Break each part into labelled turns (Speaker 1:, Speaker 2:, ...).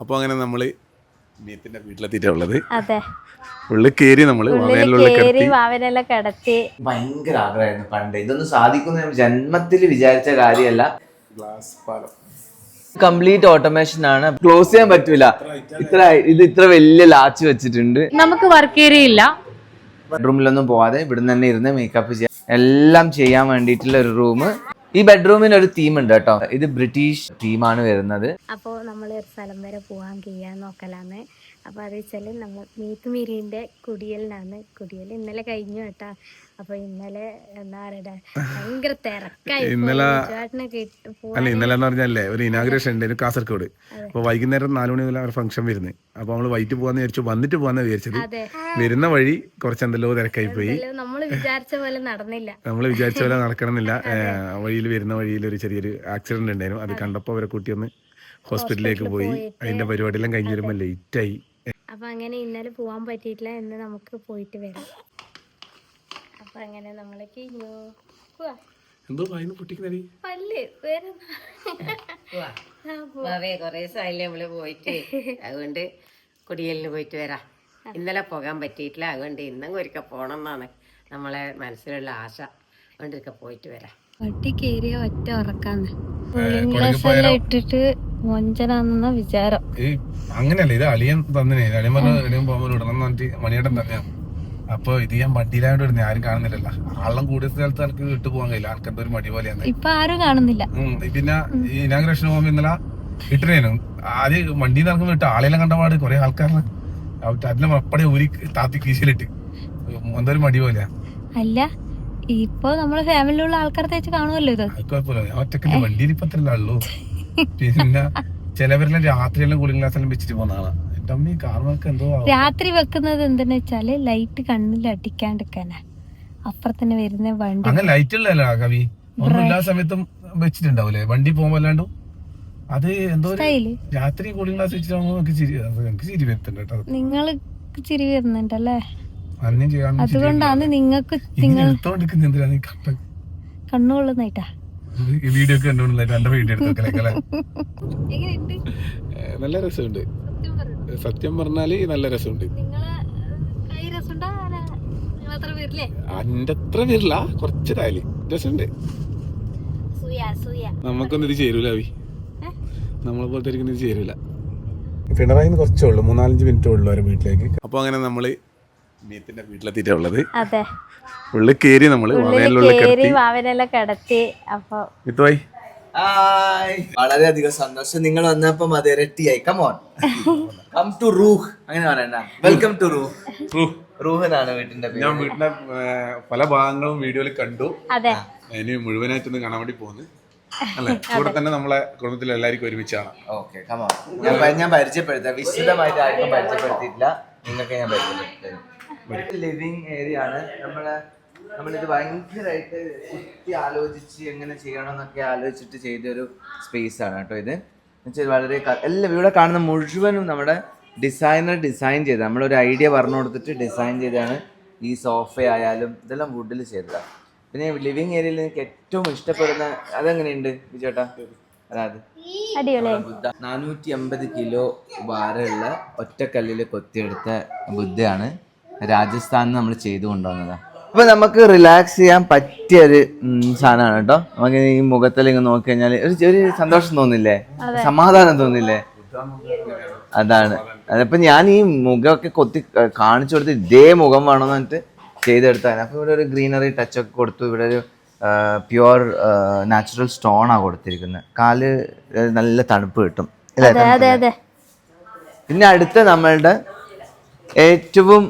Speaker 1: അപ്പോൾ അങ്ങനെ നമ്മൾ മീത്തിന്റെ വീട്ടിലെത്തിയിട്ടുള്ളത്
Speaker 2: അതെ.
Speaker 1: ഉള്ളിൽ കയറി നമ്മൾ
Speaker 2: ഉള്ളിൽ കേറി വാവനെല്ലാം കിടത്തി.
Speaker 3: ഭയങ്കര ആഗ്രഹമായിരുന്നു പണ്ട്. ഇതൊന്നും സാധിക്കുന്ന ജന്മത്തിൽ വിചാരിച്ച കാര്യമല്ല.
Speaker 1: ഗ്ലാസ് പാലം.
Speaker 3: കംപ്ലീറ്റ് ഓട്ടോമേഷൻ ആണ്. ക്ലോസ് ചെയ്യാൻ പറ്റൂല. ഇത്ര ഇത് ഇത്ര വലിയ ലാച്ച് വെച്ചിട്ടുണ്ട്.
Speaker 2: നമുക്ക് വർക്ക് ഏരിയ ഇല്ല.
Speaker 3: ബെഡ്റൂമിലൊന്നും പോവാതെ ഇവിടുന്ന് തന്നെ ഇരുന്ന് മേക്കപ്പ് ചെയ്യാം. എല്ലാം ചെയ്യാൻ വേണ്ടിയിട്ടുള്ള ഒരു റൂം ഈ ബെഡ്റൂമിന് ഒരു തീം ഉണ്ട് കേട്ടോ. ഇത് ബ്രിട്ടീഷ് തീമാണ് വരുന്നത്.
Speaker 2: അപ്പോൾ നമ്മൾ ഒരു സ്ഥലം വരെ പോകാൻ കഴിയാൻ നോക്കലാന്ന്. അപ്പോൾ അത് വെച്ചാൽ നമ്മൾ മീത്ത് മീരിന്റെ കുടിയലിനാണ് കുടിയൽ ഇന്നലെ കഴിഞ്ഞു കേട്ടാ. അപ്പോൾ ഇന്നലെ എന്താ പറയുക ഭയങ്കര തിരക്കായി
Speaker 1: ഇന്നലെ-
Speaker 2: ചേട്ടനെ കിട്ടി
Speaker 1: അല്ല ഇന്നലെ എന്ന് പറഞ്ഞല്ലേ ഒരു ഇനാഗ്രേഷൻ ഉണ്ട് കാസർഗോഡ്. അപ്പോൾ വൈകുന്നേരം നാലു മണി മുതൽ അവർ ഫംഗ്ഷൻ വരുന്നത്. അപ്പോൾ നമ്മൾ വൈകിട്ട് പോകാന്ന് വിചാരിച്ചു വന്നിട്ട് പോകാന്ന് വിചാരിച്ചത്. വരുന്ന വഴി കുറച്ചെന്തല്ലോ തിരക്കായി പോയി
Speaker 2: നമ്മൾ വിചാരിച്ച പോലെ നടന്നില്ല.
Speaker 1: നമ്മൾ വിചാരിച്ച പോലെ നടക്കണമെന്നില്ല. വഴിയിൽ വരുന്ന വഴിയിൽ ഒരു ചെറിയൊരു ആക്സിഡന്റ് ഉണ്ടായിരുന്നു. അത് കണ്ടപ്പോൾ അവരെ കൂട്ടി ഒന്ന് ഹോസ്പിറ്റലിലേക്ക് പോയി. അതിന്റെ പരിപാടിയെല്ലാം കഴിഞ്ഞ് വരുമ്പോൾ ആയി.
Speaker 2: അപ്പൊ അങ്ങനെ ഇന്നലെ പോവാൻ പറ്റിയിട്ടില്ല. എന്ന് നമുക്ക് പോയിട്ട് വരാം. അപ്പൊ അങ്ങനെ നമ്മൾ കഴിഞ്ഞു. പോവാ.
Speaker 1: എന്തോ വായിന്ന് പൊട്ടിക്കുന്നടി.
Speaker 2: പല്ല്. വേറെ
Speaker 4: കൊറേ നമ്മൾ പോയിട്ട്. അതുകൊണ്ട് കുടിയലിന് പോയിട്ട് വരാം. ഇന്നലെ പോകാൻ പറ്റിയിട്ടില്ല. അതുകൊണ്ട് ഇന്നും ഒരിക്കൽ പോണം എന്നാണ് നമ്മളെ മനസ്സിലുള്ള ആശ അതുകൊണ്ട് പോയിട്ട് വരാം.
Speaker 2: വട്ടി കയറിയ ഒറ്റ ഉറക്കാന്ന്. ഇട്ടിട്ട് വിചാരം.
Speaker 1: അങ്ങനെയല്ല ഇത് അളിയൻ തന്നെ അളിയൻ പറഞ്ഞ അളിയൻ പോകുമ്പോൾ ഇടണം മണിയേട്ടൻ തന്നെ അപ്പൊ ഇത് ഞാൻ വണ്ടിയിലായിട്ട് ഇടുന്നേ ആരും കാണുന്നില്ലല്ലോ. ആളം കൂടിയ സ്ഥലത്ത് എനിക്ക് വിട്ടു പോകാൻ കഴിയില്ല. ആൾക്ക് എന്തോ ഒരു മടി പോലെയാണ്
Speaker 2: ഇപ്പൊ ആരും കാണുന്നില്ല.
Speaker 1: പിന്നെ ഈ ഇനാഗ്രേഷൻ പോകുമ്പോ ഇന്നലെ ഇട്ടിനേനു ആദ്യം വണ്ടിയിൽ നിന്ന് ഇറങ്ങുമ്പോൾ ഇട്ട് ആളെല്ലാം കണ്ടപാട് കുറെ ആൾക്കാരെ അതിലും അപ്പടെ ഒരു താത്തി കീശയിലിട്ട്. എന്തോ ഒരു മടി പോലെ
Speaker 2: അല്ല ഇപ്പൊ നമ്മളെ ഫാമിലിയിലുള്ള ആൾക്കാർ തേച്ച് കാണുമല്ലോ ഇത്.
Speaker 1: ഒറ്റക്കല്ലേ വണ്ടിയിൽ ഇപ്പൊ ഉള്ളൂ പിന്നെ ചിലവരെല്ലാം രാത്രിയെല്ലാം കൂളിംഗ് ഗ്ലാസ് എല്ലാം വെച്ചിട്ട് പോകുന്നതാണ്
Speaker 2: രാത്രി വെക്കുന്നത് എന്തെന്ന് വെച്ചാൽ ലൈറ്റ് കണ്ണിൽ അടിക്കാണ്ടിരിക്കാനാ. അപ്പുറത്തന്നെ വരുന്ന വണ്ടി.
Speaker 1: അങ്ങനെ ലൈറ്റ് ഉള്ളതല്ല കവി. ഒന്നും എല്ലാ സമയത്തും വെച്ചിട്ടുണ്ടാവൂലേ? വണ്ടി പോകുമ്പോ അല്ലാണ്ടും? അത് എന്തോ രാത്രി കൂളിംഗ് ഗ്ലാസ് വെച്ചിട്ടാകുമ്പോ നമുക്ക് ചിരി അത് എനിക്ക് ചിരി വരുത്തുണ്ട് കേട്ടോ
Speaker 2: നിങ്ങൾക്ക് ചിരി വരുന്നുണ്ടല്ലേ? അതുകൊണ്ടാണ് നിങ്ങൾക്ക്
Speaker 1: ഈ വീഡിയോ ഒക്കെ വീഡിയോ നല്ല രസമുണ്ട്. സത്യം പറഞ്ഞാൽ നല്ല രസമുണ്ട്.
Speaker 2: അന്റത്ര രസമുണ്ടോ?
Speaker 1: വരില്ല കുറച്ചൊരായാൽ രസമുണ്ട്.
Speaker 2: സൂയ സൂയ.
Speaker 1: നമുക്കൊന്നും ഇത് ചേരൂല അവി നമ്മളെ പോലത്തെ ഇത് ചേരൂല. പിണറായി കുറച്ചേ ഉള്ളൂ മൂന്നാലഞ്ച് മിനിറ്റേ ഉള്ളൂ അവരെ വീട്ടിലേക്ക്. അപ്പോൾ അങ്ങനെ നമ്മൾ മീത്തിന്റെ വീട്ടിലെത്തിയിട്ടുള്ളത്
Speaker 2: അതെ.
Speaker 1: ഉള്ളിൽ കയറി നമ്മൾ
Speaker 2: കേറി
Speaker 1: കിടത്തി.
Speaker 2: വാവനെല്ലാം കിടത്തി അപ്പൊ
Speaker 1: മിത്തുവായി.
Speaker 3: ഹായ് വളരെയധികം സന്തോഷം. നിങ്ങൾ വന്നപ്പം അത് ഇരട്ടിയായി കമോൺ കം ടു റൂഹ് അങ്ങനെ പറയണ്ട. വെൽക്കം ടു റൂഹ് റൂഹ് എന്നാണ് വീട്ടിന്റെ പേര്.
Speaker 1: ഞാൻ വീട്ടിലെ പല ഭാഗങ്ങളും വീഡിയോയിൽ കണ്ടു.
Speaker 2: അതെ.
Speaker 1: ഇനി മുഴുവനായിട്ടൊന്ന് കാണാൻ വേണ്ടി പോകുന്നു. അല്ലെ? കൂടെ തന്നെ നമ്മളെ കുടുംബത്തിൽ എല്ലാവർക്കും ഒരുമിച്ചാണ്.
Speaker 3: ഓക്കെ കമോൺ ഞാൻ പരിചയപ്പെടുത്താം. വിശദമായിട്ട് ആർക്കും പരിചയപ്പെടുത്തിയിട്ടില്ല. നിങ്ങൾക്ക് ഞാൻ പരിചയപ്പെടുത്തും. ലിവിങ് ഏരിയ ആണ്. നമ്മളെ നമ്മളിത് ഭയങ്കരമായിട്ട് കുത്തി ആലോചിച്ച് എങ്ങനെ ചെയ്യണം എന്നൊക്കെ ആലോചിച്ചിട്ട് ചെയ്തൊരു സ്പേസ് ആണ് കേട്ടോ ഇത്. എന്നുവെച്ചാൽ വളരെ എല്ലാം ഇവിടെ കാണുന്ന മുഴുവനും നമ്മുടെ ഡിസൈനർ ഡിസൈൻ ചെയ്ത നമ്മളൊരു ഐഡിയ പറഞ്ഞു കൊടുത്തിട്ട് ഡിസൈൻ ചെയ്താണ് ഈ സോഫ ആയാലും ഇതെല്ലാം വുഡിൽ ചെയ്തതാണ് പിന്നെ ലിവിങ് ഏരിയയിൽ എനിക്ക് ഏറ്റവും ഇഷ്ടപ്പെടുന്ന അതെങ്ങനെയുണ്ട് വിജേട്ടാ അതായത് നാനൂറ്റി അമ്പത് കിലോ ഭാരമുള്ള ഒറ്റക്കല്ലിൽ കൊത്തിയെടുത്ത ബുദ്ധയാണ്. രാജസ്ഥാനിൽ നമ്മൾ ചെയ്തു കൊണ്ടുവന്നത്. അപ്പൊ നമുക്ക് റിലാക്സ് ചെയ്യാൻ പറ്റിയ ഒരു സാധനമാണ് കേട്ടോ. നമുക്ക് ഈ മുഖത്തിൽ ഇങ്ങ് നോക്കി കഴിഞ്ഞാൽ ഒരു ഒരു സന്തോഷം തോന്നില്ലേ? സമാധാനം തോന്നില്ലേ? അതാണ്. അതിപ്പോ ഞാൻ ഈ മുഖമൊക്കെ കൊത്തി കാണിച്ചു കൊടുത്ത് ഇതേ മുഖം വേണമെന്ന് പറഞ്ഞിട്ട് ചെയ്തെടുത്താണ് അപ്പൊ ഇവിടെ ഒരു ഗ്രീനറി ടച്ച് ഒക്കെ കൊടുത്തു. ഇവിടെ ഒരു പ്യുവർ നാച്ചുറൽ സ്റ്റോൺ ആണ് കൊടുത്തിരിക്കുന്നത് കാൽ നല്ല തണുപ്പ് കിട്ടും. പിന്നെ അടുത്ത നമ്മളുടെ ഏറ്റവും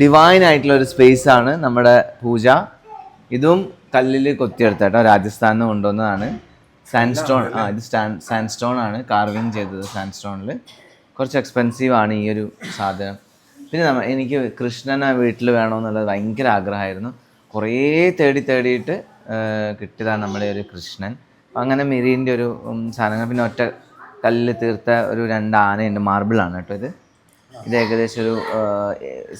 Speaker 3: ഡിവൈൻ ആയിട്ടുള്ള ഒരു സ്പേസ് ആണ് നമ്മുടെ പൂജ. ഇതും കല്ലിൽ കൊത്തിയെടുത്ത കേട്ടോ. രാജസ്ഥാനിൽ നിന്ന് കൊണ്ടുവന്നതാണ്. സാൻഡ്സ്റ്റോൺ ആ ഇത് സാൻഡ്സ്റ്റോൺ ആണ്. കാർവിങ് ചെയ്തത് സാൻഡ്സ്റ്റോണിൽ കുറച്ച് എക്സ്പെൻസീവ് ആണ് ഈ ഒരു സാധനം. പിന്നെ നമ്മ എനിക്ക് കൃഷ്ണനെ വീട്ടിൽ വേണമെന്നുള്ളത് ഭയങ്കര ആഗ്രഹമായിരുന്നു. കുറേ തേടി തേടിയിട്ട് കിട്ടിയതാണ് നമ്മുടെ ഒരു കൃഷ്ണൻ. അങ്ങനെ മിരീന്റെ ഒരു സാധനങ്ങൾ. പിന്നെ ഒറ്റ കല്ലിൽ തീർത്ത ഒരു രണ്ട് ആനയുണ്ട്. മാർബിളാണ് കേട്ടോ ഇത്. ഇത് ഏകദേശം ഒരു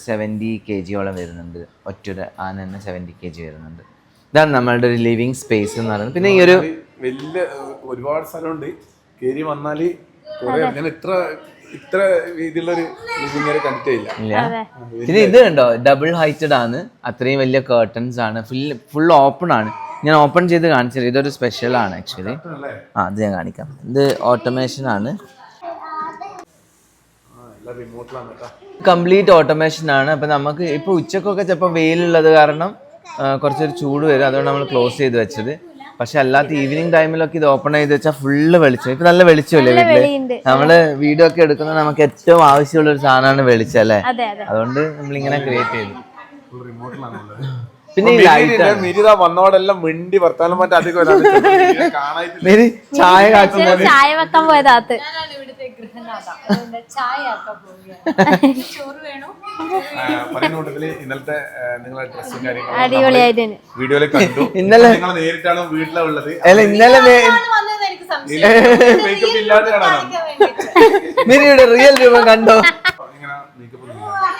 Speaker 3: സെവന്റി കെ ജിയോളം വരുന്നുണ്ട്. ഒറ്റൊരു ആന തന്നെ സെവന്റി കെ ജി വരുന്നുണ്ട്. ഇതാണ് നമ്മളുടെ ഒരു ലിവിങ് സ്പേസ് എന്ന് പറയുന്നത്. പിന്നെ ഈ ഒരു
Speaker 1: വലിയ ഒരുപാട് സ്ഥലമുണ്ട്. കയറി വന്നാൽ കുറെ ഞാൻ ഇത്ര ഇത്ര ഇല്ല.
Speaker 3: പിന്നെ ഇത് കണ്ടോ? ഡബിൾ ഹൈറ്റഡ് ആണ്. അത്രയും വലിയ കേർട്ടൻസ് ആണ്. ഫുൾ ഫുൾ ഓപ്പൺ ആണ്. ഞാൻ ഓപ്പൺ ചെയ്ത് കാണിച്ചത് ഇതൊരു സ്പെഷ്യൽ ആണ് ആക്ച്വലി ആ അത് ഞാൻ കാണിക്കാം. ഇത് ഓട്ടോമേഷൻ ആണ്. കംപ്ലീറ്റ് ഓട്ടോമേഷൻ ആണ്. അപ്പൊ നമുക്ക് ഇപ്പൊ ഉച്ചക്കൊക്കെ ചിലപ്പോൾ വെയിലുള്ളത് കാരണം കുറച്ചൊരു ചൂട് വരും. അതുകൊണ്ട് നമ്മൾ ക്ലോസ് ചെയ്ത് വെച്ചത്. പക്ഷെ അല്ലാത്ത ഈവനിങ് ടൈമിലൊക്കെ ഇത് ഓപ്പൺ ചെയ്ത് വെച്ചാൽ ഫുള്ള് വെളിച്ചം. ഇപ്പൊ നല്ല വെളിച്ചമല്ലേ
Speaker 2: വീട്ടിൽ.
Speaker 3: നമ്മൾ വീഡിയോ ഒക്കെ എടുക്കുന്ന നമുക്ക് ഏറ്റവും ആവശ്യമുള്ള ഒരു സാധനമാണ് വെളിച്ചം അല്ലേ? അതുകൊണ്ട് നമ്മൾ ഇങ്ങനെ ക്രിയേറ്റ് ചെയ്തു പിന്നെ
Speaker 1: മിരിത വന്നോടെല്ലാം മിണ്ടി വർത്താനം മറ്റേ അധികം ചായ വെക്കാൻ
Speaker 3: മേരി ചായ
Speaker 2: പോവുകയാണ്. ചോറ്
Speaker 1: വേണോ? കൂട്ടത്തിൽ ഇന്നലത്തെ ആ, നിങ്ങളെ ഡ്രസ്സും കാര്യങ്ങളും
Speaker 2: അടിപൊളിയായിട്ട്
Speaker 1: വീഡിയോയിൽ കണ്ടു.
Speaker 3: ഇന്നലെ
Speaker 1: നിങ്ങൾ നേരിട്ടാണ് വീട്ടിലാണ് ഉള്ളത്.
Speaker 3: അല്ല ഇന്നലെ മേ-
Speaker 1: മേക്കപ്പ് ഇല്ലാതെ കാണാം.
Speaker 3: മേരിയുടെ റിയൽ രൂപം കണ്ടോ
Speaker 1: ഇങ്ങനെ മേക്കപ്പ്
Speaker 2: അതെ നാച്ചുറൽ
Speaker 1: ചുറ്റുപാടും വരുന്നോണ്ട് ഇങ്ങനെ നിന്നല്ലേ?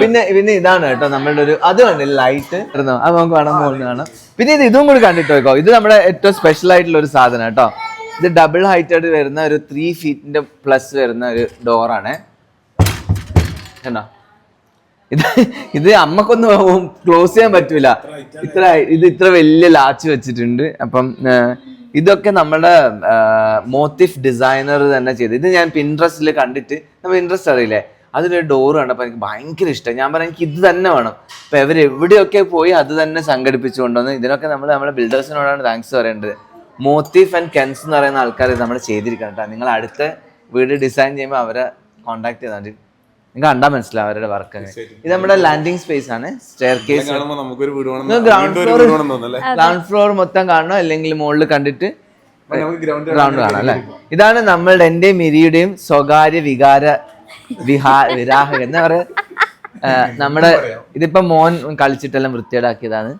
Speaker 3: പിന്നെ പിന്നെ ഇതാണ് കേട്ടോ നമ്മളുടെ ഒരു അത് കണ്ടില്ല ലൈറ്റ് അത് നമുക്ക് കാണാൻ പോകുന്നത് കാണാം. പിന്നെ ഇത് ഇതും കൂടി കണ്ടിട്ട് വെക്കോ ഇത് നമ്മുടെ ഏറ്റവും സ്പെഷ്യൽ ആയിട്ടുള്ള ഒരു സാധനം കേട്ടോ. ഇത് ഡബിൾ ഹൈറ്റഡ് വരുന്ന ഒരു ത്രീ ഫീറ്റിന്റെ പ്ലസ് വരുന്ന ഒരു ഡോറാണ് കണ്ടോ? ഇത് ഇത് അമ്മക്കൊന്നും ക്ലോസ് ചെയ്യാൻ പറ്റൂല. ഇത്ര ഇത് ഇത്ര വലിയ ലാച്ച് വെച്ചിട്ടുണ്ട്. അപ്പം ഇതൊക്കെ നമ്മുടെ മോത്തിഫ് ഡിസൈനർ തന്നെ ചെയ്ത്. ഇത് ഞാൻ പിൻട്രസ്റ്റിൽ കണ്ടിട്ട് നമ്മൾ ഇൻട്രസ്റ്റ് അറിയില്ലേ? അതിലൊരു ഡോർ കണ്ടപ്പോൾ എനിക്ക് ഭയങ്കര ഇഷ്ടം ഞാൻ പറഞ്ഞു എനിക്ക് ഇത് തന്നെ വേണം. അപ്പോൾ ഇവർ എവിടെയൊക്കെ പോയി അത് തന്നെ സംഘടിപ്പിച്ചു കൊണ്ടുവന്ന് ഇതിനൊക്കെ നമ്മൾ നമ്മുടെ ബിൽഡേഴ്സിനോടാണ് താങ്ക്സ് പറയേണ്ടത്. മോത്തിഫ് ആൻഡ് കെൻസ് എന്ന് പറയുന്ന ആൾക്കാർ നമ്മൾ ചെയ്തിരിക്കണം കേട്ടോ. നിങ്ങൾ അടുത്ത വീട് ഡിസൈൻ ചെയ്യുമ്പോൾ അവരെ കോൺടാക്ട് ചെയ്താൽ മതി. നിങ്ങൾക്ക് കണ്ടാ മനസ്സിലാവും അവരുടെ വർക്ക് ഇത് നമ്മുടെ ലാൻഡിങ് സ്പേസ് ആണ്. Staircase ground floor ground floor മൊത്തം കാണണം? അല്ലെങ്കിൽ മുകളിൽ കണ്ടിട്ട്
Speaker 1: ഗ്രൗണ്ട്
Speaker 3: കാണാം. അല്ലെ? ഇതാണ് നമ്മളുടെ എന്റെയും മിരിയുടെയും സ്വകാര്യ വികാര വിഹാ വിരാഹ എന്താ പറയാ നമ്മുടെ ഇതിപ്പോ മോൻ കളിച്ചിട്ടെല്ലാം വൃത്തിയേടാക്കിയതാണ്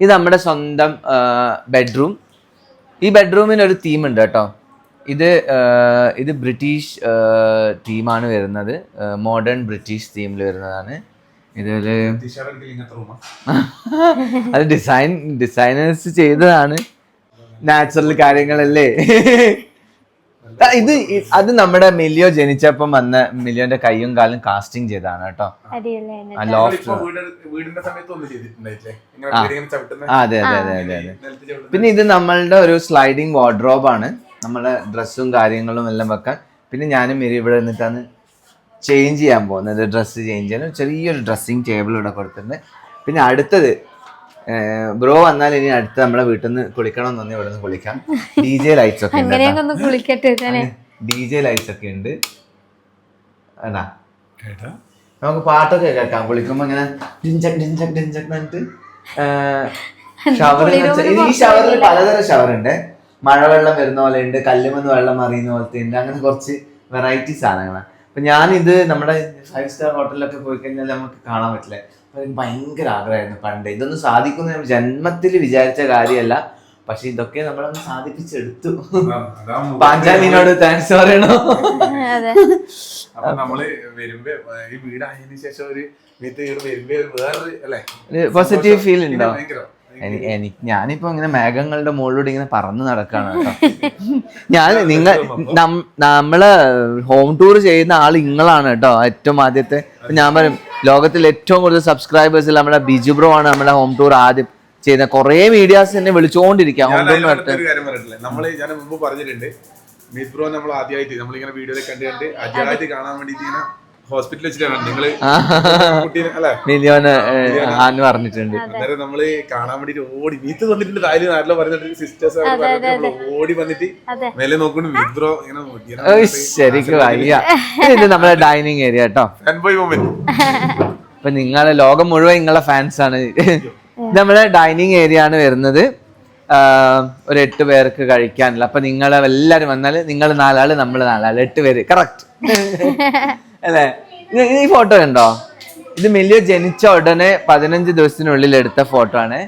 Speaker 3: ഇത് നമ്മുടെ സ്വന്തം ബെഡ്റൂം ഈ ബെഡ്റൂമിന് ഒരു തീം ഉണ്ട് കേട്ടോ. ഇത് ഇത് ബ്രിട്ടീഷ് തീമാണ് വരുന്നത്. മോഡേൺ ബ്രിട്ടീഷ് തീമിൽ വരുന്നതാണ്.
Speaker 1: റൂമാ
Speaker 3: അത് ഡിസൈൻ ഡിസൈനേഴ്സ് ചെയ്തതാണ്. നാച്ചുറൽ കാര്യങ്ങളല്ലേ? ഇത് അത് നമ്മുടെ മില്ലിയോ ജനിച്ചപ്പം വന്ന മിലിയോന്റെ കൈയും കാലും കാസ്റ്റിംഗ് ചെയ്തതാണ് കേട്ടോ. അതെ അതെ അതെ അതെ അതെ. പിന്നെ ഇത് നമ്മളുടെ ഒരു സ്ലൈഡിങ് വാർഡ്രോബാണ് നമ്മളെ ഡ്രസ്സും കാര്യങ്ങളും എല്ലാം വെക്കാൻ. പിന്നെ ഞാനും മെരി ഇവിടെ നിന്നിട്ടാണ് ചേഞ്ച് ചെയ്യാൻ പോകുന്നത്. ഡ്രസ്സ് ചേഞ്ച് ചെയ്യാനും ചെറിയൊരു ഡ്രസ്സിങ് ടേബിൾ ഇവിടെ കൊടുത്തിട്ടുണ്ട്. പിന്നെ അടുത്തത് ബ്രോ വന്നാൽ ഇനി അടുത്ത് നമ്മളെ വീട്ടിൽ നിന്ന് കുളിക്കണം എന്ന് ഇവിടെ നിന്ന് കുളിക്കാം ഡി ജെ ലൈറ്റ്സ് ഒക്കെ ഉണ്ട് ഡി ജെ ലൈറ്റ്സ് ഒക്കെ ഉണ്ട്. എന്നാ
Speaker 1: കേട്ടാ.
Speaker 3: നമുക്ക് പാട്ടൊക്കെ കേൾക്കാം. കുളിക്കുമ്പോ ഇങ്ങനെ ഡിഞ്ചക് ഡിഞ്ചക് ഡിഞ്ചക് എന്നിട്ട് ഷവർ ഈ ഷവറിൽ പലതരം ഷവർ ഉണ്ട്. മഴവെള്ളം വരുന്ന പോലെ ഉണ്ട് കല്ലുമെന്ന് വെള്ളം അറിയുന്ന പോലത്തെ ഉണ്ട് അങ്ങനെ കുറച്ച് വെറൈറ്റി സാധനങ്ങളാണ് അപ്പൊ ഞാനിത് നമ്മുടെ ഫൈവ് സ്റ്റാർ ഹോട്ടലിലൊക്കെ പോയി കഴിഞ്ഞാൽ നമുക്ക് കാണാൻ പറ്റില്ല? അപ്പൊ എനിക്ക് ഭയങ്കര ആഗ്രഹമായിരുന്നു പണ്ട്. ഇതൊന്നും സാധിക്കുന്ന ഞാൻ ജന്മത്തിൽ വിചാരിച്ച കാര്യമല്ല. പക്ഷെ ഇതൊക്കെ നമ്മളൊന്ന് സാധിപ്പിച്ചെടുത്തു. പാഞ്ചാലിനോട് താങ്ക്സ് പറയണോ?
Speaker 1: അപ്പൊ നമ്മൾ വരുമ്പോ ഈ വീടായതിനു ശേഷം ഒരു വരുമ്പോ വേറൊരു അല്ലേ?
Speaker 3: പോസിറ്റീവ് ഫീൽ ഉണ്ടോ? എനിക്ക് ഞാനിപ്പോ ഇങ്ങനെ മേഘങ്ങളുടെ മുകളിലൂടെ ഇങ്ങനെ പറന്ന് നടക്കാണ് കേട്ടോ. ഞാൻ നിങ്ങൾ നമ്മൾ ഹോം ടൂർ ചെയ്യുന്ന ആൾ നിങ്ങളാണ് കേട്ടോ ഏറ്റവും ആദ്യത്തെ. ഞാൻ പറയും ലോകത്തിൽ ഏറ്റവും കൂടുതൽ സബ്സ്ക്രൈബേഴ്സിൽ നമ്മുടെ ബിജു ബ്രോ ആണ് നമ്മുടെ ഹോം ടൂർ ആദ്യം ചെയ്യുന്ന കുറെ മീഡിയാസ് എന്നെ വിളിച്ചുകൊണ്ടിരിക്കാം ഹോം
Speaker 1: ടൂർ നമ്മൾ ഞാൻ മുമ്പ് പറഞ്ഞിട്ടുണ്ട് മിസ് ബ്രോ നമ്മൾ ആദ്യമായിട്ട് നമ്മളിങ്ങനെ വീഡിയോയിൽ കണ്ട് കണ്ട് ആദ്യമായിട്ട് കാണാൻ വേണ്ടിയിട്ട് ഹോസ്പിറ്റലിൽ വെച്ചിട്ടാണ് നിങ്ങൾ കുട്ടീനെ അല്ലെ?
Speaker 3: മില്യോന് ആന്ന് പറഞ്ഞിട്ടുണ്ട്
Speaker 1: അന്നേരം നമ്മൾ കാണാൻ വേണ്ടിട്ട് ഓടി വീത്ത് വന്നിട്ടുണ്ട് താൽ നാട്ടിലോ പറഞ്ഞിട്ട് സിസ്റ്റേഴ്സ് ഓടി വന്നിട്ട്. മേലെ നോക്കൊണ്ട് വിദ്രോ ഇങ്ങനെ
Speaker 3: ശരിക്കും വയ്യ. ഇത് നമ്മുടെ ഡൈനിങ് ഏരിയ കേട്ടോ ഇപ്പൊ നിങ്ങളെ ലോകം മുഴുവൻ നിങ്ങളെ ഫാൻസ് ആണ്. നമ്മുടെ ഡൈനിങ് ഏരിയ ആണ് വരുന്നത്. ഒരു എട്ട് പേർക്ക് കഴിക്കാനുള്ള. അപ്പൊ നിങ്ങൾ എല്ലാരും വന്നാൽ നിങ്ങൾ നാലാൾ നമ്മൾ നാലാൾ. എട്ട് പേര്. കറക്റ്റ് അല്ലേ? ഈ ഫോട്ടോ ഉണ്ടോ ഇത് മില്ലിയോ ജനിച്ച ഉടനെ പതിനഞ്ച് ദിവസത്തിനുള്ളിൽ എടുത്ത ഫോട്ടോ ആണ്.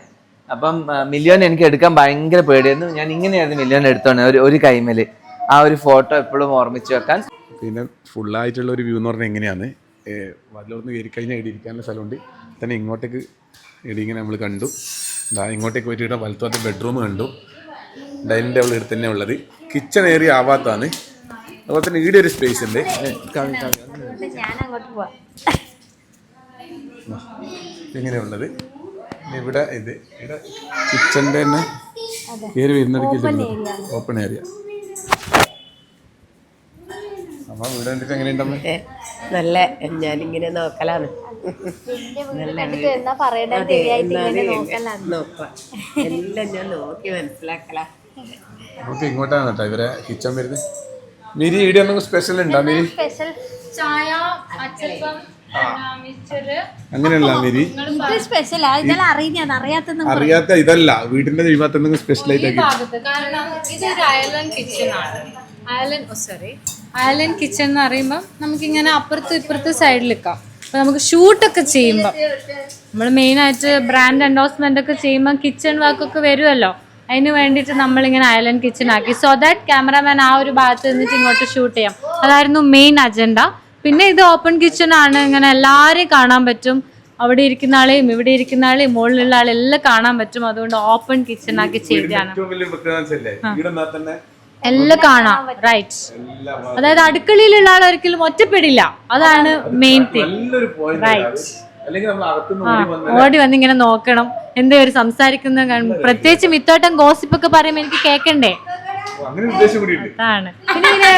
Speaker 3: അപ്പം മില്യോൻ എനിക്ക് എടുക്കാൻ ഭയങ്കര പേടിയായിരുന്നു. ഞാൻ ഇങ്ങനെയായിരുന്നു മില്യോൻ എടുത്തോണ്ട് ഒരു ഒരു കൈമൽ. ആ ഒരു ഫോട്ടോ എപ്പോഴും ഓർമ്മിച്ച് വെക്കാൻ.
Speaker 1: പിന്നെ ഫുള്ളായിട്ടുള്ള ഒരു വ്യൂ എന്ന് പറഞ്ഞാൽ എങ്ങനെയാണ്? വല്ലോർന്ന് കയറി കഴിഞ്ഞാൽ ഇടി ഇരിക്കാനുള്ള സ്ഥലമുണ്ട്. തന്നെ ഇങ്ങോട്ടേക്ക് ഇടി ഇങ്ങനെ നമ്മൾ കണ്ടു. ദാ ഇങ്ങോട്ടേക്ക് പോയിട്ട് വലത്തോട്ട് ബെഡ്റൂം കണ്ടു. ഡൈനിങ് ടേബിൾ എടുത്ത് തന്നെ ഉള്ളത്. കിച്ചൺ ഏരിയ ആവാത്തതാണ്. അതുപോലെ തന്നെ ഈടെ ഒരു സ്പേസ് ഉണ്ട്
Speaker 2: അതുകൊണ്ട് ഞാൻ അങ്ങോട്ട് പോവാം
Speaker 1: ഇങ്ങനെയുള്ളത് ഇവിടെ ഇത് ഇവിടെ കിച്ചന്റെ തന്നെ കയറി വരുന്നത് ഓപ്പൺ ഏരിയ അമ്മ വീട് കണ്ടിട്ട് എങ്ങനെയുണ്ടമ്മേ?
Speaker 4: നല്ല ഞാനിങ്ങനെ നോക്കലാണ്.
Speaker 2: വലിയ വീട് കണ്ടിട്ട് എന്നാ പറയണ്ടത് ശരിയായിട്ട് ഇങ്ങനെ നോക്കലാണ്
Speaker 4: എല്ലാം ഞാൻ നോക്കി മനസ്സിലാക്കലാ.
Speaker 1: നമുക്ക് ഇങ്ങോട്ടാണ് കേട്ടോ ഇവരെ കിച്ചൺ വരുന്നത്. മിരി ഇവിടെ ഒന്നും സ്പെഷ്യൽ ഉണ്ടോ മിരി?
Speaker 2: സ്പെഷ്യൽ
Speaker 5: ചായ അച്ചപ്പം മിച്ചറ്.
Speaker 1: അങ്ങനെയല്ല മിരി.
Speaker 2: ഇത് സ്പെഷ്യൽ ഇതെല്ലാം അറിയാൻ അറിയാത്തൊന്നും
Speaker 1: അറിയാത്ത ഇതല്ല വീടിന്റെ എന്തെങ്കിലും സ്പെഷ്യൽ ആയിട്ട്
Speaker 5: ഭാഗത്ത്. കാരണം ഇതൊരു അയലൻഡ് കിച്ചൺ ആണ്. സോറി അയലൻഡ് കിച്ചൺ എന്ന് പറയുമ്പോൾ നമുക്കിങ്ങനെ അപ്പുറത്ത് ഇപ്പുറത്ത് സൈഡിൽ നിൽക്കാം. അപ്പോൾ നമുക്ക് ഷൂട്ടൊക്കെ ചെയ്യുമ്പോൾ നമ്മൾ മെയിനായിട്ട് ബ്രാൻഡ് എൻഡോസ്മെന്റ് ഒക്കെ ചെയ്യുമ്പോൾ കിച്ചൺ വർക്കൊക്കെ വരുമല്ലോ. അതിന് വേണ്ടിയിട്ട് നമ്മളിങ്ങനെ അയലൻഡ് കിച്ചൺ ആക്കി. സോ ദാറ്റ് ക്യാമറാമാൻ ആ ഒരു ഭാഗത്ത് നിന്നിട്ട് ഇങ്ങോട്ട് ഷൂട്ട് ചെയ്യാം. അതായിരുന്നു മെയിൻ അജണ്ട പിന്നെ ഇത് ഓപ്പൺ കിച്ചൺ ആണ്. ഇങ്ങനെ എല്ലാവരെയും കാണാൻ പറ്റും. അവിടെ ഇരിക്കുന്ന ആളെയും ഇവിടെ ഇരിക്കുന്ന ആളെയും മുകളിലുള്ള ആളെല്ലാം കാണാൻ പറ്റും. അതുകൊണ്ട് ഓപ്പൺ കിച്ചൺ ആക്കി
Speaker 1: തന്നെ
Speaker 5: എല്ലാം കാണാം. റൈറ്റ് അതായത് അടുക്കളയിലുള്ള ആൾ ഒരിക്കലും ഒറ്റപ്പെടില്ല. അതാണ് മെയിൻ തിങ്
Speaker 1: നല്ലൊരു പോയിന്റ്
Speaker 5: റൈറ്റ്
Speaker 1: ഓടി വന്ന്
Speaker 5: ഇങ്ങനെ നോക്കണം. എന്തോ ഒരു സംസാരിക്കുന്ന. പ്രത്യേകിച്ച് മിത്തോട്ടം ഗോസിപ്പ് ഒക്കെ പറയുമ്പോ എനിക്ക്
Speaker 1: കേക്കണ്ടേ?
Speaker 5: അതാണ്. പിന്നെ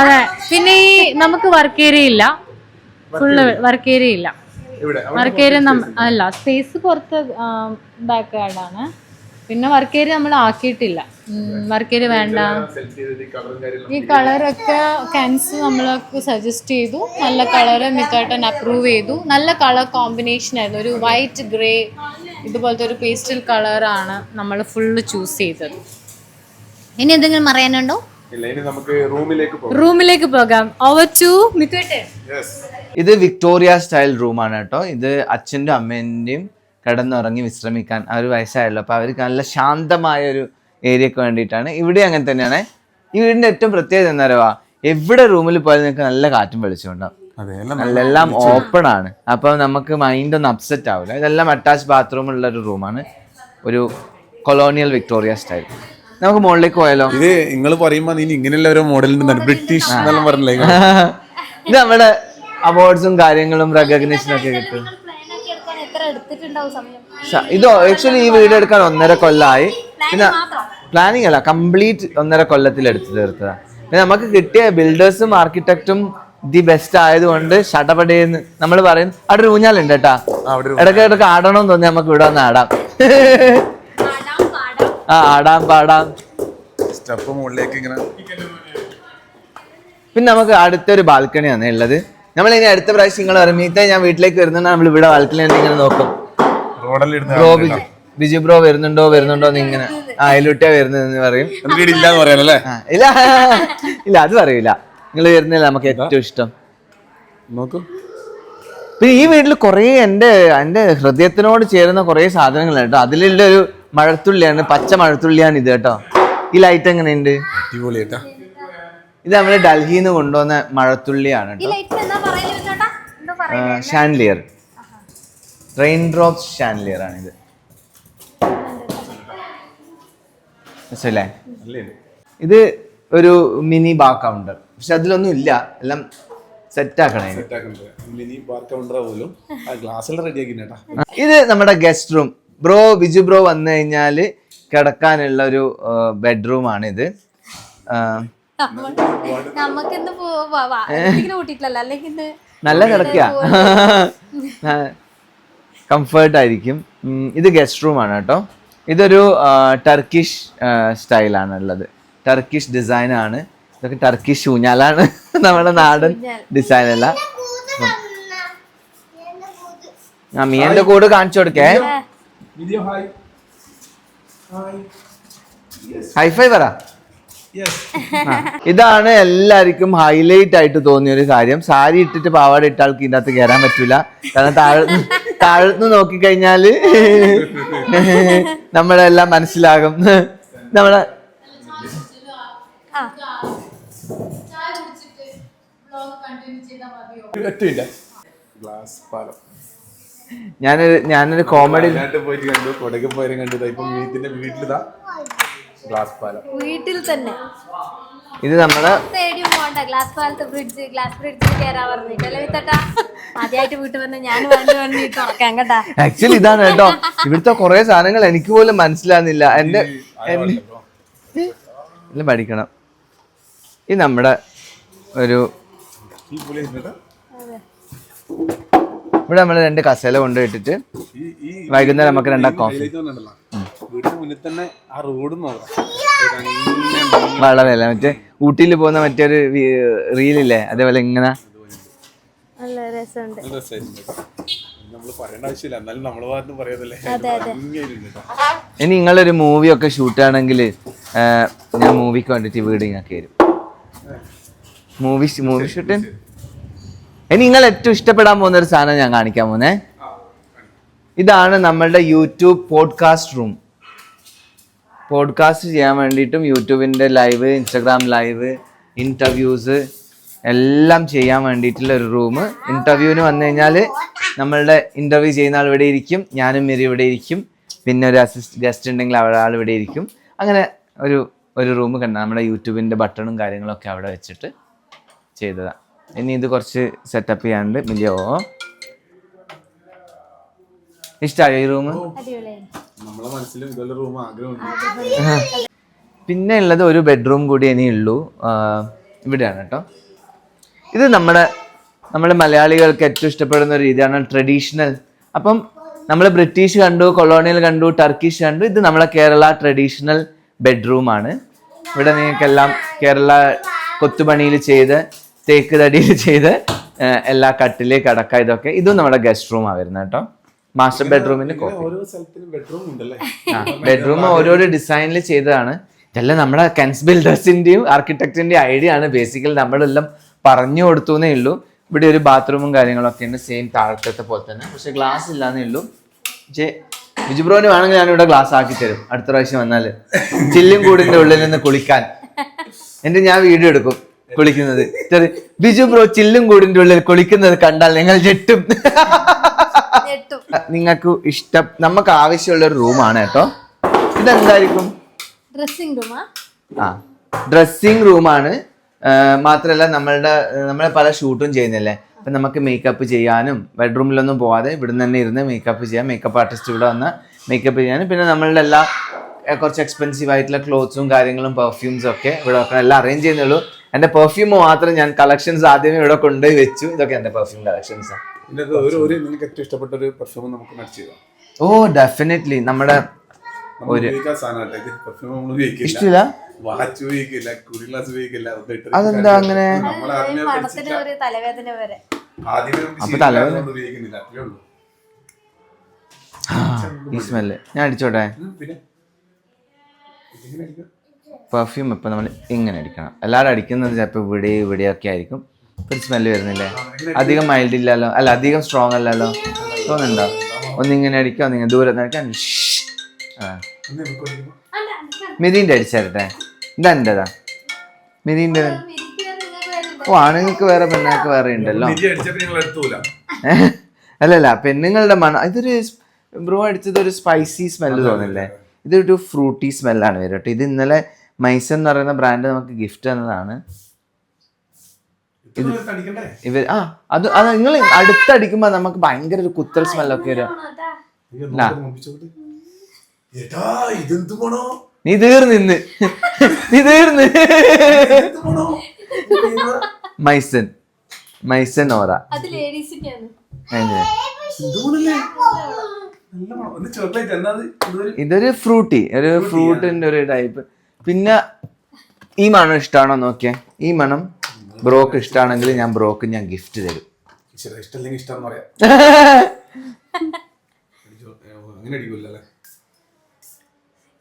Speaker 5: അതെ പിന്നെ ഈ നമുക്ക് വർക്ക് ഏരിയ ഇല്ല. ഫുള്ള് വർക്ക് ഏരിയ ഇല്ല. വർക്ക് ഏരിയ അല്ല സ്പേസ് പുറത്ത് ബാക്ക് ആണ്. പിന്നെ വർക്ക് ഏരിയ നമ്മൾ ആക്കിയിട്ടില്ല. വർക്ക് ഏരിയ വേണ്ട.
Speaker 1: ഈ
Speaker 5: കളറൊക്കെ ക്യാൻസ് നമ്മളൊക്കെ സജസ്റ്റ് ചെയ്തു. നല്ല കളറ് മിത്തേട്ടൻ അപ്രൂവ് ചെയ്തു. നല്ല കളർ കോമ്പിനേഷൻ ആയിരുന്നു. ഒരു വൈറ്റ് ഗ്രേ ഇതുപോലത്തെ ഒരു പേസ്റ്റൽ കളറാണ് നമ്മൾ ഫുള്ള് ചൂസ് ചെയ്തത്. ഇനി എന്തെങ്കിലും പറയാനുണ്ടോ?
Speaker 1: ഇല്ല ഇനി നമുക്ക് റൂമിലേക്ക് പോകാം.
Speaker 5: ഓവർ ടു
Speaker 3: ഇത് വിക്ടോറിയ സ്റ്റൈൽ റൂമാണ് കേട്ടോ. ഇത് അച്ഛന്റെ അമ്മേന്റെയും കിടന്നുറങ്ങി വിശ്രമിക്കാൻ ആ വയസ്സായല്ലോ. അപ്പോൾ അവർക്ക് നല്ല ശാന്തമായ ഒരു ഏരിയക്ക് വേണ്ടിയിട്ടാണ്. ഇവിടെ അങ്ങനെ തന്നെയാണ്. ഈ വീടിന്റെ ഏറ്റവും പ്രത്യേകത എന്താ പറയുക എവിടെ റൂമിൽ പോയാലും നിങ്ങൾക്ക് നല്ല കാറ്റും വെളിച്ചമുണ്ടാവും.
Speaker 1: എല്ലാം
Speaker 3: ഓപ്പൺ ആണ് അപ്പോൾ നമുക്ക് മൈൻഡ് ഒന്ന് അപ്സെറ്റ് ആവില്ല ഇതെല്ലാം അറ്റാച്ച് ബാത്റൂം ഉള്ള ഒരു റൂമാണ്. ഒരു കൊളോണിയൽ വിക്ടോറിയ സ്റ്റൈൽ നമുക്ക് മുകളിലേക്ക് പോയാലോ?
Speaker 1: ഇത് നിങ്ങൾ പറയുമ്പോൾ ഇങ്ങനെയുള്ള ഒരു മോഡൽ ബ്രിട്ടീഷ് എന്നെല്ലാം പറഞ്ഞില്ലേ?
Speaker 3: ഇത് നമ്മുടെ അവാർഡ്സും കാര്യങ്ങളും റെക്കഗ്നേഷനും ഒക്കെ കിട്ടും. ഇത് ആക്ച്വലി ഈ വീട് എടുക്കാൻ ഒന്നര കൊല്ലമായി പിന്നെ പ്ലാനിങ് അല്ല കംപ്ലീറ്റ് ഒന്നര കൊല്ലത്തിൽ എടുത്തു തീർത്തതാ. പിന്നെ നമുക്ക് കിട്ടിയ ബിൽഡേഴ്സും ആർക്കിടെക്റ്റും ദി ബെസ്റ്റ് ആയതുകൊണ്ട് ഷടപടേന്ന് നമ്മൾ പറയും. അവിടെ ഒരു ഊഞ്ഞാലുണ്ട് കേട്ടാ.
Speaker 1: ആ, അവിടെ ഒരു
Speaker 3: ഇടയ്ക്ക് ഇടയ്ക്ക് ആടണമെന്ന് തോന്നി നമുക്ക് ഇവിടെ വന്ന് ആടാം. ആ ആടാം പാടാം.
Speaker 1: സ്റ്റെപ്പ് മുകളിലേക്ക് ഇങ്ങനെ.
Speaker 3: പിന്നെ നമുക്ക് അടുത്തൊരു ബാൽക്കണിയാണ് ഉള്ളത്. നമ്മൾ ഇനി അടുത്ത പ്രാവശ്യം നിങ്ങൾ ഇറങ്ങിയിട്ട് ഞാൻ വീട്ടിലേക്ക് വരുന്നുണ്ട് നമ്മൾ ഇവിടെ ബാൽക്കണി ഇങ്ങനെ നോക്കും. ബിജു ബ്രോ വരുന്നുണ്ടോ വരുന്നുണ്ടോ എന്ന് ഇങ്ങനെ. ആ അയലുട്ടിയാ വരുന്നതെന്ന് പറയും.
Speaker 1: ഇല്ലാന്ന് പറയാനല്ലേ
Speaker 3: ഇല്ല ഇല്ല അത് പറയൂല. നിങ്ങൾ വരുന്നില്ല നമുക്ക് ഏറ്റവും ഇഷ്ടം.
Speaker 1: നോക്കൂ.
Speaker 3: പിന്നെ ഈ വീട്ടിൽ കുറേ എന്റെ എന്റെ ഹൃദയത്തിനോട് ചേരുന്ന കുറേ സാധനങ്ങൾ കേട്ടോ. അതിലുള്ള ഒരു മഴത്തുള്ളിയാണ് പച്ച മഴത്തുള്ളിയാണ് ഇത് കേട്ടോ. ഈ ലൈറ്റ് എങ്ങനെയുണ്ട്? ഇത് നമ്മൾ ഡൽഹിയിൽ നിന്ന് കൊണ്ടുവന്ന മഴത്തുള്ളിയാണ്
Speaker 2: ഈ
Speaker 3: കേട്ടോ. ഷാൻലിയർ റെയിൻ ഡ്രോപ്സ് ഷാൻലിയർ ഇത് മനസ്സിലേ
Speaker 1: അല്ലേ
Speaker 3: ഇത് ഒരു മിനി ബാർ കൗണ്ടർ. പക്ഷെ അതിലൊന്നും ഇല്ല. എല്ലാം സെറ്റ് ആക്കണേ. ഇത്.
Speaker 1: മിനി ബാർ കൗണ്ടർ പോലും. ആ ഗ്ലാസ്സെല്ലാം റെഡി ആക്കി
Speaker 3: ഇത് നമ്മുടെ guest room bro Biju bro വന്നു കഴിഞ്ഞാൽ കിടക്കാനുള്ള ഒരു ബെഡ്റൂം ആണ് ഇത്
Speaker 2: നമുക്കിന്ന്
Speaker 3: നല്ല കിടക്കുക കംഫർട്ട് ആയിരിക്കും. ഇത് ഗസ്റ്റ് റൂം ആണ് കേട്ടോ. ഇതൊരു ടർക്കിഷ് സ്റ്റൈലാണ് ഉള്ളത് ടർക്കിഷ് ഡിസൈൻ ആണ്. ഇതൊക്കെ ടർക്കിഷ് ഊഞ്ഞാലാണ്. നമ്മുടെ നാടൻ ഡിസൈൻ അല്ല. ആ മീന്റെ കൂട് കാണിച്ചു കൊടുക്കേ. ഹൈഫൈ പറ.
Speaker 1: യെസ്
Speaker 3: ഇതാണ് എല്ലാവർക്കും ഹൈലൈറ്റ് ആയിട്ട് തോന്നിയ ഒരു കാര്യം. സാരി ഇട്ടിട്ട് പാവാട ഇട്ട ആൾക്ക് ഇതിന്റെ കയറാൻ പറ്റൂല. കാരണം താഴെ താഴത്ത് നോക്കിക്കഴിഞ്ഞാൽ നമ്മളെല്ലാം മനസ്സിലാകും. നമ്മളെ
Speaker 1: ഗ്ലാസ് പാലം.
Speaker 3: ഞാനൊരു ഞാനൊരു കോമഡി
Speaker 1: പോയിട്ട് കണ്ടു കൊടക് പോയാലും കണ്ടു. ദാ ഇപ്പം മീത്തിന്റെ വീട്ടിലിതാ ഗ്ലാസ് പാലം.
Speaker 2: വീട്ടിൽ തന്നെ.
Speaker 3: ഇത്
Speaker 2: നമ്മൾ പോണ്ട ഗ്ലാസ് പാലത്ത് ഫ്രിഡ്ജ് ഗ്ലാസ് ഫ്രിഡ്ജിൽ കയറാൻ പറഞ്ഞിട്ടല്ലേ വിത്തട്ടാ? ആദ്യമായിട്ട് വീട്ടിൽ വന്ന് ഞാൻ വേണ്ടി വേണ്ടി തുറക്കാം കേട്ടാ.
Speaker 3: ആക്ച്വലി ഇതാണ് കേട്ടോ. ഇവിടുത്തെ കുറെ സാധനങ്ങൾ എനിക്ക് പോലും മനസ്സിലാകുന്നില്ല എന്റെ എല്ലാം പഠിക്കണം. ഈ നമ്മുടെ ഒരു ഇവിടെ നമ്മൾ രണ്ട് കസേല കൊണ്ട്
Speaker 1: ഇട്ടിട്ട് ഈ
Speaker 3: വൈകുന്നേരം നമുക്ക് രണ്ടാ കോഫി.
Speaker 1: വീടിന്റെ മുന്നിൽ തന്നെ ആ റോഡ് നോക്കാം
Speaker 3: വളരെയല്ല മറ്റേ ഊട്ടിയിൽ പോകുന്ന മറ്റൊരു റീലില്ലേ അതേപോലെ ഇങ്ങനെ.
Speaker 2: നല്ല രസമുണ്ട്.
Speaker 3: ഇനി നിങ്ങളൊരു മൂവി ഒക്കെ ഷൂട്ട് ആണെങ്കിൽ ഞാൻ മൂവിക്ക് വേണ്ടിട്ട് വീട് ഇങ്ങനെ വരും മൂവി മൂവി ഷൂട്ട് ഇനി നിങ്ങൾ ഏറ്റവും ഇഷ്ടപ്പെടാൻ പോകുന്ന ഒരു സാധനം ഞാൻ കാണിക്കാൻ പോകുന്നേ. ഇതാണ് നമ്മളുടെ യൂട്യൂബ് പോഡ്കാസ്റ്റ് റൂം. പോഡ്കാസ്റ്റ് ചെയ്യാൻ വേണ്ടിയിട്ടും യൂട്യൂബിന്റെ ലൈവ് ഇൻസ്റ്റഗ്രാം ലൈവ് ഇന്റർവ്യൂസ് എല്ലാം ചെയ്യാൻ വേണ്ടിയിട്ടുള്ള ഒരു റൂം ഇന്റർവ്യൂവിന് വന്നു കഴിഞ്ഞാൽ നമ്മളുടെ ഇന്റർവ്യൂ ചെയ്യുന്ന ആൾ ഇവിടെ ഇരിക്കും ഞാനും മിരി ഇവിടെ ഇരിക്കും പിന്നെ ഒരു അസിസ്റ്റ് ഗസ്റ്റ് ഉണ്ടെങ്കിൽ അവിടെ ആൾ ഇവിടെ ഇരിക്കും. അങ്ങനെ ഒരു ഒരു റൂം കണ്ട നമ്മുടെ യൂട്യൂബിന്റെ ബട്ടണും കാര്യങ്ങളൊക്കെ അവിടെ വെച്ചിട്ട് ചെയ്തതാണ് ഇനി ഇത് കുറച്ച് സെറ്റപ്പ് ചെയ്യാണ്ട് വലിയ ഓ ഇഷ്ടമായോ ഈ റൂം
Speaker 1: റൂം
Speaker 3: പിന്നെ ഉള്ളത് ഒരു ബെഡ്റൂം കൂടി ഇനി ഉള്ളൂ. ഇവിടെയാണ് കേട്ടോ. ഇത് നമ്മുടെ നമ്മുടെ മലയാളികൾക്ക് ഏറ്റവും ഇഷ്ടപ്പെടുന്ന ഒരു രീതിയാണ് ട്രഡീഷണൽ അപ്പം നമ്മൾ ബ്രിട്ടീഷ് കണ്ടു കൊളോണിയൽ കണ്ടു ടർക്കിഷ് കണ്ടു. ഇത് നമ്മളെ കേരള ട്രഡീഷണൽ ബെഡ്റൂം ആണ്. ഇവിടെ നിങ്ങൾക്കെല്ലാം കേരള കൊത്തുപണിയിൽ ചെയ്ത് തേക്ക് തടിയിൽ ചെയ്ത് എല്ലാ കട്ടിലേക്ക് കടക്ക ഇതൊക്കെ. ഇതും നമ്മുടെ ഗസ്റ്റ് റൂമാണ് വരുന്നത് കേട്ടോ. മാസ്റ്റർ
Speaker 1: ബെഡ്റൂമിന് ബെഡ്റൂം
Speaker 3: ഓരോരോ ഡിസൈനിൽ ചെയ്തതാണ്. ഇതെല്ലാം നമ്മുടെ കൻസ് ബിൽഡേഴ്സിന്റെയും ആർക്കിടെക്റ്റിന്റെയും ഐഡിയ ആണ്. ബേസിക്കലി നമ്മളെല്ലാം പറഞ്ഞു കൊടുത്തു എന്നേ ഉള്ളൂ. ഇവിടെ ഒരു ബാത്റൂമും കാര്യങ്ങളൊക്കെ ഉണ്ട്. സെയിം താഴത്തെ പോലെ തന്നെ. പക്ഷെ ഗ്ലാസ് ഇല്ലാന്നേ ഉള്ളൂ. പക്ഷേ വിജുബ്രോന് വേണമെങ്കിൽ ഞാൻ ഇവിടെ ഗ്ലാസ് ആക്കി തരും. അടുത്ത പ്രാവശ്യം വന്നാൽ ചില്ലും കൂടിന്റെ ഉള്ളിൽ നിന്ന് കുളിക്കാൻ. എന്റെ ഞാൻ വീഡിയോ എടുക്കും കുളിക്കുന്നത്. ബിജു ബ്രോ ചില്ലും കൂടിന്റെ ഉള്ളിൽ കുളിക്കുന്നത് കണ്ടാൽ നിങ്ങൾ ഞെട്ടും. നിങ്ങൾക്ക് ഇഷ്ടം നമുക്ക് ആവശ്യമുള്ള ഒരു റൂമാണ് കേട്ടോ. ഇതെന്തായിരിക്കും?
Speaker 2: ഡ്രസ്സിംഗ് റൂമാ
Speaker 3: ആ? ഡ്രസ്സിംഗ് റൂമാണ് മാത്രമല്ല നമ്മളുടെ നമ്മളെ പല ഷൂട്ടും ചെയ്യുന്നില്ലേ? അപ്പം നമുക്ക് മേക്കപ്പ് ചെയ്യാനും ബെഡ്റൂമിലൊന്നും പോവാതെ ഇവിടുന്ന് തന്നെ ഇരുന്ന് മേക്കപ്പ് ചെയ്യാം. മേക്കപ്പ് ആർട്ടിസ്റ്റ് ഇവിടെ വന്ന് മേക്കപ്പ് ചെയ്യാനും. പിന്നെ നമ്മളുടെ എല്ലാ കുറച്ച് എക്സ്പെൻസീവ് ആയിട്ടുള്ള ക്ലോത്ത്സും കാര്യങ്ങളും പെർഫ്യൂംസും ഒക്കെ ഇവിടെ വെക്കണം. എല്ലാം അറേഞ്ച് ചെയ്യുന്നുള്ളൂ എന്റെ പെർഫ്യൂം മാത്രം ഞാൻ കളക്ഷൻസ് ആദ്യമേ ഇവിടെ കൊണ്ടുപോയി വെച്ചു. ഇതൊക്കെ എന്റെ പെർഫ്യൂം കളക്ഷൻസാണ്
Speaker 1: ഒരു ഒരു നിങ്ങൾക്ക് ഏറ്റവും ഇഷ്ടപ്പെട്ട ഒരു പെർഫ്യൂം നമുക്ക്
Speaker 3: ഓ ഡെഫിനറ്റ്ലി നമ്മുടെ
Speaker 1: ഉപയോഗിക്കില്ല.
Speaker 3: ഇഷ്ടമില്ല?
Speaker 1: വാച്ച് ഉപയോഗിക്കില്ല കുടി ഗ്ലാസ് ഉപയോഗിക്കില്ല
Speaker 3: അതെന്താ അങ്ങനെ?
Speaker 2: ഒരു തലവേദന വരെ.
Speaker 1: ആദ്യമേ നമുക്ക്
Speaker 3: അപ്പൊ തലവേദന-
Speaker 1: അതുകൊണ്ട് ഉപയോഗിക്കുന്നില്ല അത്രേ ഉള്ളൂ.
Speaker 3: ഈ സ്മെല്ല് ഞാൻ അടിച്ചോട്ടെ. പെർഫ്യൂം ഇപ്പം നമ്മൾ ഇങ്ങനെ അടിക്കണം. എല്ലാവരും അടിക്കുന്നത് ചിലപ്പോൾ ഇവിടെ ഇവിടെയൊക്കെ ആയിരിക്കും. ഒരു സ്മെല്ല് വരുന്നില്ലേ? അധികം മൈൽഡ് ഇല്ലല്ലോ. അല്ല അധികം സ്ട്രോങ് അല്ലല്ലോ. തോന്നുന്നുണ്ടോ? ഒന്നിങ്ങനെ അടിക്കാം ഒന്നിങ്ങനെ ദൂരെ നിന്ന് അടിക്കാം മിതിന്റെ അടിച്ചേരട്ടെ ഇതാ എന്റെതാ മിതിന്റെ ഓ ആണുങ്ങൾക്ക് വേറെ പെണ്ണുങ്ങൾക്ക് വേറെ ഉണ്ടല്ലോ. അല്ലല്ല പെണ്ണുങ്ങളുടെ മണം. ഇതൊരു ബ്രോ അടിച്ചത് ഒരു സ്പൈസി സ്മെല്ല് തോന്നില്ലേ ഇതൊരു ഫ്രൂട്ടി സ്മെല്ലാണ് വരും കേട്ടോ ഇത് ഇന്നലെ മൈസൺ എന്ന് പറയുന്ന ബ്രാൻഡ് നമുക്ക് ഗിഫ്റ്റ് തന്നതാണ്.
Speaker 1: ഇത്
Speaker 3: ഇവർ ആ അത് അത് നിങ്ങൾ അടുത്തടിക്കുമ്പോ നമുക്ക് ഭയങ്കര ഒരു കുത്തൽ സ്മെല്ലൊക്കെ വരും. നീ തീർന്ന് ഇന്ന്. നീ തീർന്ന്. മൈസൻ മൈസൻ ഓറ.
Speaker 1: ഇതൊരു
Speaker 3: ഫ്രൂട്ടി. ഒരു ഫ്രൂട്ടിന്റെ ഒരു ടൈപ്പ് പിന്നെ ഈ മണം ഇഷ്ടമാണോ നോക്കിയേ. ഈ മണം. ബ്രോക്ക് ഇഷ്ടമാണെങ്കിൽ ഞാൻ ബ്രോക്ക് ഞാൻ ഗിഫ്റ്റ് തരും.
Speaker 1: ഇഷ്ടമല്ലെങ്കിൽ ഇഷ്ടം പറയാം. അങ്ങനെ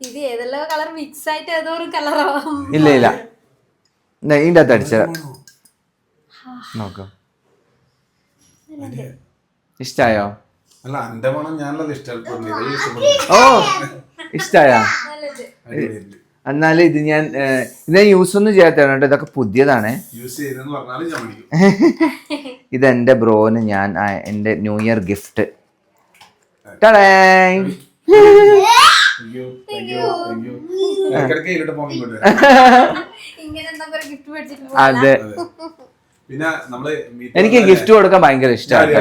Speaker 2: ഇത് ഏതെല്ലാം കളർ മിക്സ് ആയിട്ട് ഏതോ ഒരു കളറോ
Speaker 3: ഇല്ല ഇല്ല. ദാ ഇതിന്റെ അകത്ത് അടിച്ചതാ നോക്കാം. ഇഷ്ടായോ?
Speaker 1: അല്ല എന്റെ മണം ഞാനത് ഇഷ്ടപ്പെടുന്നു ഇത്
Speaker 3: ഓ ഇഷ്ടായോ? എന്നാൽ ഇത് ഞാൻ ഇത് യൂസ് ഒന്നും ചെയ്യാത്തതാണ് കേട്ടോ. ഇതൊക്കെ പുതിയതാണ്. ഇത് എന്റെ ബ്രോന് ഞാൻ എന്റെ ന്യൂ ഇയർ ഗിഫ്റ്റ്. അതെ.
Speaker 1: പിന്നെ നമ്മൾ
Speaker 3: എനിക്ക് ഗിഫ്റ്റ് കൊടുക്കാൻ ഭയങ്കര ഇഷ്ടമാണ്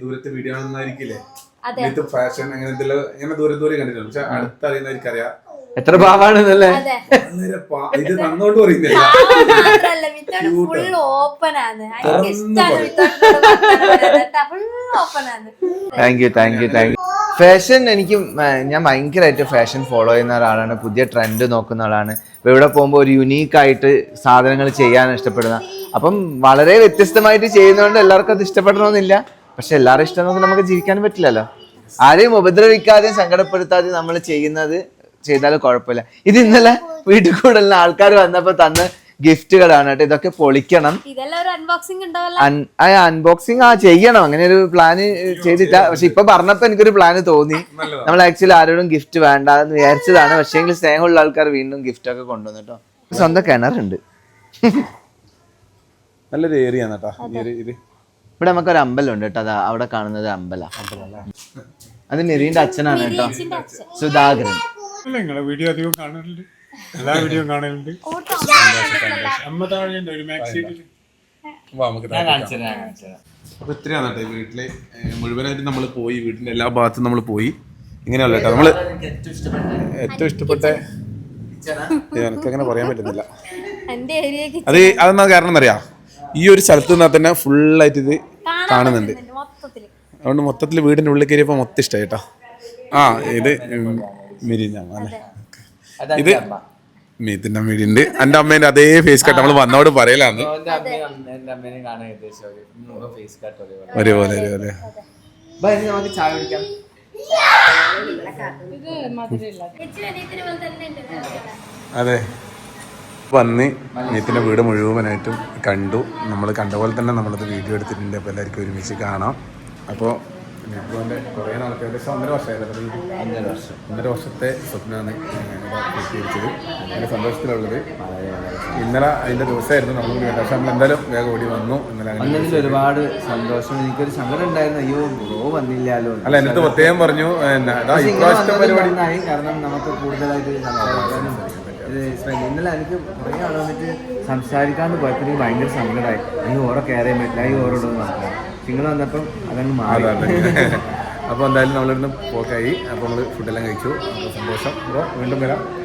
Speaker 1: ദൂരത്തെ വീഡിയോ ഫാഷൻ അങ്ങനെ എന്തെല്ലാം ദൂരെ ദൂരെ കണ്ടിട്ടുണ്ട്. പക്ഷെ അടുത്തറിയുന്നവർക്കറിയാം
Speaker 3: എത്ര പാവാണെന്നല്ലേ?
Speaker 1: വളരെ പാ- ഇത് നന്നോട്ട് പറയുന്നില്ല
Speaker 2: മാത്രല്ല വിത്തോട് ഫുൾ ഓപ്പൺ ആണ്. എനിക്ക് ഇഷ്ടമാണ് ഫുൾ ഓപ്പൺ ആണ്.
Speaker 3: Thank you thank you thank you fashion എനിക്ക് ഞാൻ ഭയങ്കരമായിട്ട് ഫാഷൻ ഫോളോ ചെയ്യുന്ന ഒരാളാണ്. പുതിയ ട്രെൻഡ് നോക്കുന്ന ആളാണ്. ഇപ്പൊ ഇവിടെ പോകുമ്പോൾ ഒരു യുണീക്ക് ആയിട്ട് സാധനങ്ങൾ ചെയ്യാൻ ഇഷ്ടപ്പെടുന്ന. അപ്പം വളരെ വ്യത്യസ്തമായിട്ട് ചെയ്യുന്നതുകൊണ്ട് എല്ലാവർക്കും അത് ഇഷ്ടപ്പെടണമെന്നില്ല. പക്ഷെ എല്ലാവരും ഇഷ്ടം നോക്കി നമുക്ക് ജീവിക്കാൻ പറ്റില്ലല്ലോ. ആരെയും ഉപദ്രവിക്കാതെയും സങ്കടപ്പെടുത്താതെയും നമ്മൾ ചെയ്യുന്നത് ചെയ്താലും കുഴപ്പമില്ല. ഇത് ഇന്നലെ വീട്ടിൽ കൂടുതലുള്ള ആൾക്കാർ വന്നപ്പോൾ തന്ന ഗിഫ്റ്റുകളാണ് കേട്ടോ. ഇതൊക്കെ പൊളിക്കണം.
Speaker 2: അൺബോക്സിംഗ്
Speaker 3: അൺബോക്സിങ് ആ ചെയ്യണം. അങ്ങനെ ഒരു പ്ലാന് ചെയ്തിട്ട. പക്ഷെ ഇപ്പൊ പറഞ്ഞപ്പോ എനിക്കൊരു പ്ലാന് തോന്നി. നമ്മൾ ആക്ച്വലി ആരോടും ഗിഫ്റ്റ് വേണ്ട എന്ന് വിചാരിച്ചതാണ്. പക്ഷേ എങ്കിൽ സ്നേഹമുള്ള ആൾക്കാർ വീണ്ടും ഗിഫ്റ്റ് ഒക്കെ കൊണ്ടുവന്നു കേട്ടോ. സ്വന്തം കിണറുണ്ട്.
Speaker 1: നല്ലൊരു ഏരിയ ഒരു
Speaker 3: ഇവിടെ നമുക്കൊരു അമ്പലം ഉണ്ട് കേട്ടോ. അതാ അവിടെ കാണുന്നത് അമ്പല. അത് മെറീന്റെ അച്ഛനാണ് കേട്ടോ. സുധാകരൻ.
Speaker 6: അല്ല നിങ്ങളെ വീഡിയോ അധികം കാണലുണ്ട് എല്ലാ വീഡിയോ കാണലുണ്ട് അമ്മ താഴെ ഒരു മാക്സി
Speaker 1: വാ, നമുക്ക് ഇത്രയാണ് കേട്ടോ വീട്ടിൽ. മുഴുവനായിട്ട് നമ്മൾ പോയി വീടിന്റെ എല്ലാ ഭാഗത്തും നമ്മൾ പോയി. ഇങ്ങനെയല്ല കേട്ടോ നമ്മൾ ഏറ്റവും ഇഷ്ടപ്പെട്ട എനിക്ക് അങ്ങനെ പറയാൻ പറ്റുന്നില്ല. അത് അതെന്നാ കാരണം അറിയാ ഈ ഒരു സ്ഥലത്ത് നിന്നാ തന്നെ ഫുള്ളായിട്ട് ഇത് കാണുന്നുണ്ട്. അതുകൊണ്ട് മൊത്തത്തിൽ വീടിന്റെ ഉള്ളിൽ കയറിയപ്പോ മൊത്തം ഇഷ്ടമായി കേട്ടോ. ആ ഇത് മിരിഞ്ഞാമ അല്ലേ? ഇത് മീത്തിന്റെ മിരിണ്ട് എന്റെ അമ്മേന്റെ അതേ ഫേസ് കട്ട് നമ്മൾ വന്നോട് പറയലാന്ന് ഒരേപോലെ. ഒരേപോലെ
Speaker 3: നമുക്ക് ചായ കുടിക്കാം.
Speaker 1: അതെ. വന്ന് മീത്തിന്റെ വീട് മുഴുവനായിട്ടും കണ്ടു. നമ്മൾ കണ്ട പോലെ തന്നെ നമ്മളത് വീഡിയോ എടുത്തിട്ടുണ്ട്. അപ്പോൾ എല്ലാവർക്കും ഒരുമിച്ച് കാണാം. അപ്പോൾ നീത്തുവിന്റെ കുറേ നാളത്തെ ഏകദേശം ഒന്നര വർഷമായിരുന്നു ഒന്നര വർഷം. ഒന്നര വർഷത്തെ സ്വപ്നമാണ് പൂർത്തീകരിച്ചത് അതിന്റെ സന്തോഷത്തിലുള്ളത്. ഇന്നലെ അതിന്റെ ദിവസമായിരുന്നു നമ്മൾ കൂടി പക്ഷേ നമ്മൾ എന്തായാലും വേഗം ഓടി വന്നു. ഇന്നലെ അങ്ങനെ
Speaker 3: ഒരുപാട് സന്തോഷം. എനിക്കൊരു സങ്കടം ഉണ്ടായിരുന്നു. അയ്യോ ബ്രോ വന്നില്ലല്ലോ.
Speaker 1: അല്ല എന്നിട്ട് പ്രത്യേകം പറഞ്ഞു ഇപ്രാവശ്യത്തെ പരിപാടി
Speaker 3: കാരണം നമുക്ക് കൂടുതലായിട്ട് സംസാരിക്കാനും ഇന്നലെ എനിക്ക് കുറേ ആൾ വന്നിട്ട് സംസാരിക്കാണ്ട് പോയപ്പോഴത്തേക്ക് ഭയങ്കര സങ്കടമായി. അയ്യോ ഓരോ കയറിയാൻ പറ്റില്ല അയ്യോ ഓരോടൊന്നും നിങ്ങൾ വന്നപ്പം അതങ്ങ് മാറി.
Speaker 1: അപ്പോൾ എന്തായാലും നമ്മളിരുന്ന് പോക്കായി. അപ്പോൾ നമ്മൾ ഫുഡെല്ലാം കഴിച്ചു. അപ്പോൾ സന്തോഷം. അപ്പോൾ വീണ്ടും വരാം.